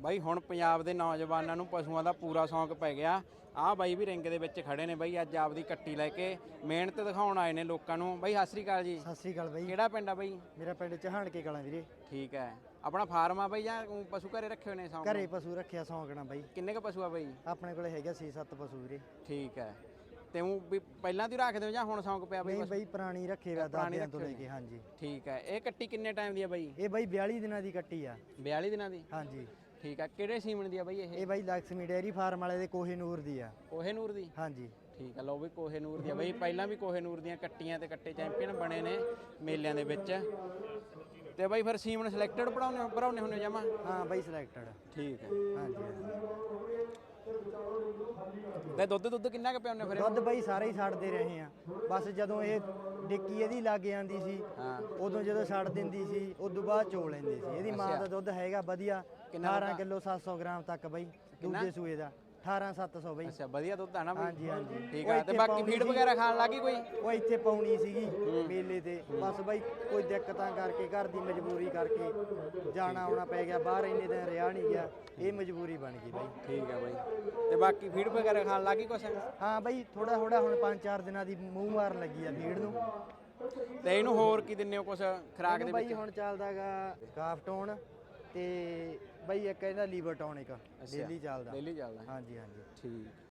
ਬਾਈ ਹੁਣ ਪੰਜਾਬ ਦੇ ਨੌਜਵਾਨਾਂ ਨੂੰ ਪਸ਼ੂਆਂ ਦਾ ਪੂਰਾ ਸ਼ੌਂਕ ਪੈ ਗਿਆ। ਆਹ ਬਾਈ ਵੀ ਰਿੰਗ ਦੇ ਵਿੱਚ ਖੜੇ ਨੇ ਬਾਈ ਅੱਜ ਆਪਦੀ ਕੱਟੀ ਲੈ ਕੇ ਮਿਹਨਤ ਦਿਖਾਉਣ ਆਏ ਨੇ ਲੋਕਾਂ ਨੂੰ। ਬਾਈ ਸਤਿ ਸ੍ਰੀ ਅਕਾਲ ਜੀ। ਸਤਿ ਸ੍ਰੀ ਅਕਾਲ ਬਾਈ। ਕਿਹੜਾ ਪਿੰਡ ਆ ਬਾਈ? ਮੇਰਾ ਪਿੰਡ ਚਹਾਣ ਕੇ ਕਲਾਂ ਵੀਰੇ। ਠੀਕ ਹੈ। ਆਪਣਾ ਫਾਰਮ ਆ ਬਾਈ ਜਾਂ ਊਂ ਪਸ਼ੂ ਘਰੇ ਰੱਖੇ ਹੋਏ ਨੇ ਸ਼ੌਂਕ ਘਰੇ ਪਸ਼ੂ ਰੱਖਿਆ ਸੌਂਕਣਾ ਬਾਈ। ਕਿੰਨੇ ਕ ਪਸ਼ੂ ਆ ਬਾਈ? ਆਪਣੇ ਕੋਲੇ ਹੈਗਾ 6-7 ਪਸ਼ੂ ਵੀਰੇ। ਠੀਕ ਹੈ। ਤੇ ਉਹ ਵੀ ਪਹਿਲਾਂ ਦੀ ਰੱਖਦੇ ਹੋ ਜਾਂ ਹੁਣ ਸ਼ੌਂਕ ਪਿਆ ਬਾਈ ਨਹੀਂ ਬਸ? ਬਾਈ ਪੁਰਾਣੀ ਰੱਖੇ ਵਾ ਪੁਰਾਣੀ ਦਾਦਿਆਂ ਤੋਂ ਰੱਖੇ ਲੈ ਕੇ ਹਾਂਜੀ। ਠੀਕ ਹੈ। ਇਹ ਕੱਟੀ ਕਿੰਨੇ ਟਾਈਮ ਦੀ ਆ ਬਾਈ? ਇਹ ਬਾਈ 42 ਦਿਨਾਂ ਦੀ ਕੱਟੀ ਆ। 42 ਦਿਨਾਂ ਦੀ? ਹਾਂਜੀ। ਠੀਕ ਹੈ ਕਿਹੜੇ ਸੀਮਨ ਦੀ ਆ ਬਾਈ ਇਹ? ਇਹ ਬਾਈ ਲక్ష్ਮੀ ਡੇਅਰੀ ਫਾਰਮ ਵਾਲੇ ਦੇ ਕੋਹੇ ਨੂਰ ਦੀ ਆ। ਕੋਹੇ ਨੂਰ ਦੀ? ਹਾਂਜੀ। ਠੀਕ ਹੈ ਲਓ ਵੀ ਕੋਹੇ ਨੂਰ ਦੀ ਆ ਬਈ। ਪਹਿਲਾਂ ਵੀ ਕੋਹੇ ਨੂਰ ਦੀਆਂ ਕੱਟੀਆਂ ਤੇ ਕੱਟੇ ਚੈਂਪੀਅਨ ਬਣੇ ਨੇ ਮੇਲਿਆਂ ਦੇ ਵਿੱਚ। ਤੇ ਬਾਈ ਫਿਰ ਸੀਮਨ ਸਿਲੈਕਟਡ ਪੜਾਉਣੇ ਭਰਾਉਣੇ ਹੁੰਦੇ ਜਮਾ? ਹਾਂ ਬਾਈ ਸਿਲੈਕਟਡ ਠੀਕ ਹੈ ਹਾਂਜੀ ਹਾਂਜੀ। ਤੇ ਦੁੱਧ ਦੁੱਧ ਕਿੰਨਾ ਕੁ ਪਿਆਉਣੇ ਫਿਰ? ਦੁੱਧ ਬਾਈ ਸਾਰੇ ਹੀ ਛੱਡਦੇ ਰਹੇ ਆ ਬਸ ਜਦੋਂ ਇਹ ਡਿੱਕੀ ਇਹਦੀ ਲੱਗ ਜਾਂਦੀ ਸੀ ਉਦੋਂ ਜਦੋਂ ਛੱਡ ਦਿੰਦੀ ਸੀ ਉਦੋਂ ਬਾਅਦ ਚੋ ਲੈਂਦੇ ਸੀ। ਇਹਦੀ ਮਾਂ ਦਾ ਦੁੱਧ ਹੈਗਾ ਵਧੀਆ 18 ਕਿਲੋ 700 ਗ੍ਰਾਮ ਤੱਕ ਬਾਈ ਦੂਜੇ ਸੂਏ ਦਾ। 18700 ਬਾਈ। ਅੱਛਾ ਵਧੀਆ ਦੁੱਧ ਆ ਨਾ ਬਈ? ਹਾਂਜੀ ਹਾਂਜੀ। ਠੀਕ ਉਹ ਹੈ ਤੇ ਇੱਥੇ ਬਾਕੀ ਪਾਉਣੀ ਫੀਡ ਸੀ। ਵਗੈਰਾ ਖਾਣ ਲੱਗੀ ਕੋਈ? ਉਹ ਇੱਥੇ ਪਾਉਣੀ ਸੀਗੀ ਮੇਲੇ ਤੇ। ਬਸ ਬਾਈ ਕੋਈ ਦਿੱਕਤਾਂ ਕਰਕੇ ਘਰ ਦੀ ਮਜਬੂਰੀ ਕਰਕੇ ਜਾਣਾ ਆਉਣਾ ਪੈ ਗਿਆ। ਬਾਹਰ ਇੰਨੇ ਦਿਨ ਰਿਹਾ ਨਹੀਂ ਗਿਆ। ਇਹ ਮਜਬੂਰੀ ਬਣ ਗਈ ਬਾਈ। ਠੀਕ ਹੈ ਬਾਈ। ਤੇ ਬਾਕੀ ਫੀਡ ਵਗੈਰਾ ਖਾਣ ਲੱਗੀ ਕੁਛ? ਹਾਂ ਬਾਈ ਥੋੜਾ ਥੋੜਾ ਹੁਣ 5-4 ਦਿਨਾਂ ਦੀ ਮੂੰਹ ਮਾਰਨ ਲੱਗੀ ਆ ਭੀੜ ਨੂੰ। ਤੇ ਇਹਨੂੰ ਹੋਰ ਕੀ ਦਿੰਨੇ ਹੋ ਕੁਛ ਖਰਾਕ ਦੇ ਇਹਨੂੰ ਬਾਈ ਵਿੱਚ? ਹੁਣ ਚੱਲਦਾਗਾ ਕਾਫਟੋਨ ਤੇ ਬਾਈ ਇੱਕ ਇਹਦਾ ਲੀਵਰ ਟੌਨਿਕ ਡੇਲੀ ਚੱਲਦਾ। ਡੇਲੀ ਚੱਲਦਾ। ਹਾਂਜੀ ਹਾਂਜੀ। ਠੀਕ।